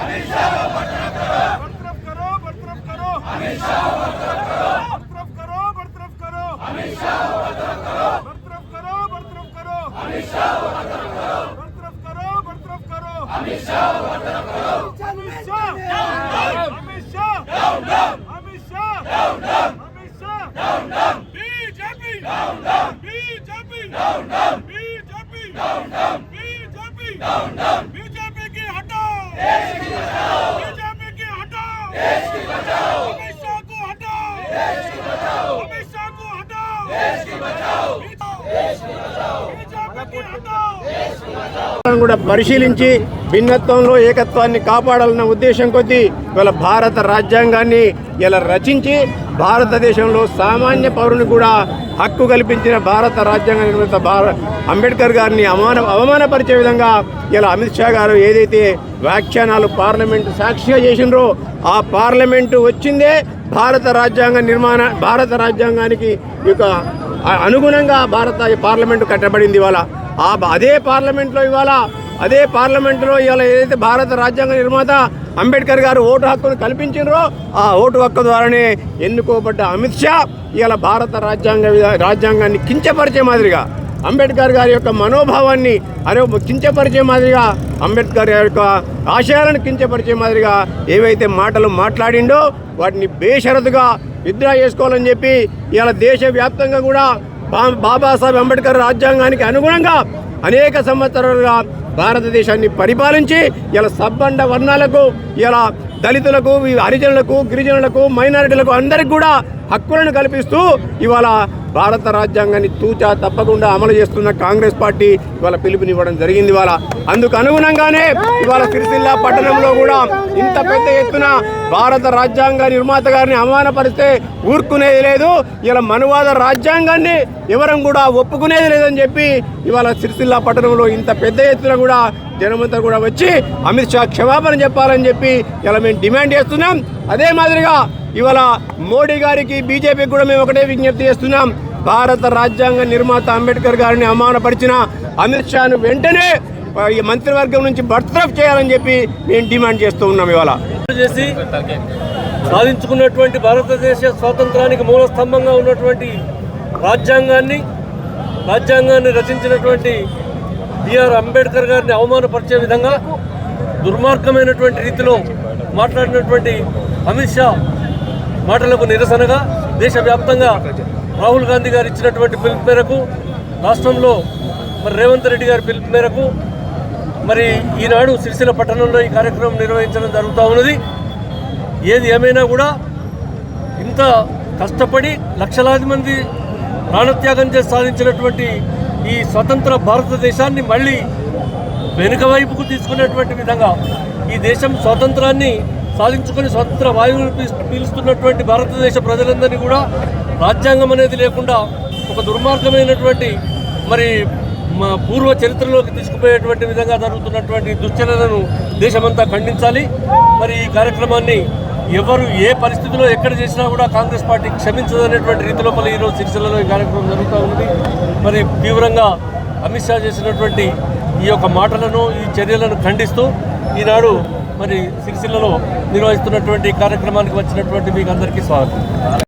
Anisha! మనం కూడా పరిశీలించి భిన్నత్వంలో ఏకత్వాన్ని కాపాడాలన్న ఉద్దేశం కొద్దీ ఇవాళ భారత రాజ్యాంగాన్ని ఇలా రచించి భారతదేశంలో సామాన్య పౌరుని కూడా హక్కు కల్పించిన భారత రాజ్యాంగ నిర్మిత భార అంబేద్కర్ గారిని అవమాన అవమానపరిచే విధంగా ఇలా అమిత్ షా గారు ఏదైతే వ్యాఖ్యానాలు పార్లమెంటు సాక్షిగా చేసినరో ఆ పార్లమెంటు వచ్చిందే భారత రాజ్యాంగ నిర్మాణ భారత రాజ్యాంగానికి ఈ యొక్క అనుగుణంగా భారత పార్లమెంటు కట్టబడింది ఇవాళ. ఆ అదే పార్లమెంట్లో ఇవాళ అదే పార్లమెంటులో ఇవాళ ఏదైతే భారత రాజ్యాంగ నిర్మాత అంబేద్కర్ గారు ఓటు హక్కును కల్పించినరో ఆ ఓటు హక్కు ద్వారానే ఎన్నుకోబడ్డ అమిత్ షా ఇవాళ భారత రాజ్యాంగ రాజ్యాంగాన్ని కించపరిచే మాదిరిగా అంబేద్కర్ గారి యొక్క మనోభావాన్ని అరే కించపరిచే మాదిరిగా అంబేద్కర్ గారి యొక్క ఆశయాలను కించపరిచే మాదిరిగా ఏవైతే మాటలు మాట్లాడిండో వాటిని బేషరతుగా విత్డ్రా చేసుకోవాలని చెప్పి ఇవాళ దేశవ్యాప్తంగా కూడా బాబాసాహెబ్ అంబేద్కర్ రాజ్యాంగానికి అనుగుణంగా అనేక సంవత్సరాలుగా భారతదేశాన్ని పరిపాలించి ఇలా సబ్బండ వర్ణాలకు ఇలా దళితులకు హరిజనులకు గిరిజనులకు మైనారిటీలకు అందరికి కూడా హక్కులను కల్పిస్తూ ఇవాళ భారత రాజ్యాంగాన్ని తూచా తప్పకుండా అమలు చేస్తున్న కాంగ్రెస్ పార్టీ ఇవాళ పిలుపునివ్వడం జరిగింది ఇవాళ. అందుకు అనుగుణంగానే ఇవాళ సిరిసిల్ల పట్టణంలో కూడా ఇంత పెద్ద ఎత్తున భారత రాజ్యాంగ నిర్మాత గారిని అవమానపరిస్తే ఊరుకునేది లేదు. ఇలా మనువాద రాజ్యాంగాన్ని ఎవరం కూడా ఒప్పుకునేది లేదని చెప్పి ఇవాళ సిరిసిల్ల పట్టణంలో ఇంత పెద్ద ఎత్తున కూడా జనమంతా కూడా వచ్చి అమిత్ షా క్షమాపణ చెప్పాలని చెప్పి ఇలా మేము డిమాండ్ చేస్తున్నాం. అదే మాదిరిగా ఇవాళ మోడీ గారికి బీజేపీకి కూడా మేము ఒకటే విజ్ఞప్తి చేస్తున్నాం. భారత రాజ్యాంగ నిర్మాత అంబేద్కర్ గారిని అవమానపరిచిన అమిత్ షాను వెంటనే ఈ మంత్రివర్గం నుంచి బర్తరఫ్ చేయాలని చెప్పి మేము డిమాండ్ చేస్తూ ఉన్నాం ఇవాళ. చేసి సాధించుకున్నటువంటి భారతదేశ స్వాతంత్రానికి మూల స్తంభంగా ఉన్నటువంటి రాజ్యాంగాన్ని రాజ్యాంగాన్ని రచించినటువంటి బిఆర్ అంబేద్కర్ గారిని అవమానపరిచే విధంగా దుర్మార్గమైనటువంటి రీతిలో మాట్లాడినటువంటి అమిత్ షా మాటలకు నిరసనగా దేశవ్యాప్తంగా రాహుల్ గాంధీ గారు ఇచ్చినటువంటి పిలుపు మేరకు రాష్ట్రంలో మరి రేవంత్ రెడ్డి గారి పిలుపు మేరకు మరి ఈనాడు సిరిసిల్ల పట్టణంలో ఈ కార్యక్రమం నిర్వహించడం జరుగుతూ ఉన్నది. ఏది ఏమైనా కూడా ఇంత కష్టపడి లక్షలాది మంది ప్రాణత్యాగం చేసి సాధించినటువంటి ఈ స్వతంత్ర భారతదేశాన్ని మళ్ళీ వెనుక వైపుకు తీసుకునేటువంటి విధంగా ఈ దేశం స్వాతంత్రాన్ని సాధించుకొని స్వతంత్ర వాయువులు పీ- పీలుస్తున్నటువంటి భారతదేశ ప్రజలందరినీ కూడా రాజ్యాంగం అనేది లేకుండా ఒక దుర్మార్గమైనటువంటి మరి మా పూర్వ చరిత్రలోకి తీసుకుపోయేటువంటి విధంగా జరుగుతున్నటువంటి దుశ్చర్యలను దేశమంతా ఖండించాలి. మరి ఈ కార్యక్రమాన్ని ఎవరు ఏ పరిస్థితిలో ఎక్కడ చేసినా కూడా కాంగ్రెస్ పార్టీ క్షమించదనేటువంటి రీతి లోపల ఈరోజు సిరిసిల్లలో ఈ కార్యక్రమం జరుగుతూ ఉంది. మరి తీవ్రంగా అమిత్ షా చేసినటువంటి ఈ యొక్క మాటలను ఈ చర్యలను ఖండిస్తూ ఈనాడు మరి సిరిసిల్లలో నిర్వహిస్తున్నటువంటి కార్యక్రమానికి వచ్చినటువంటి మీకు అందరికీ స్వాగతం.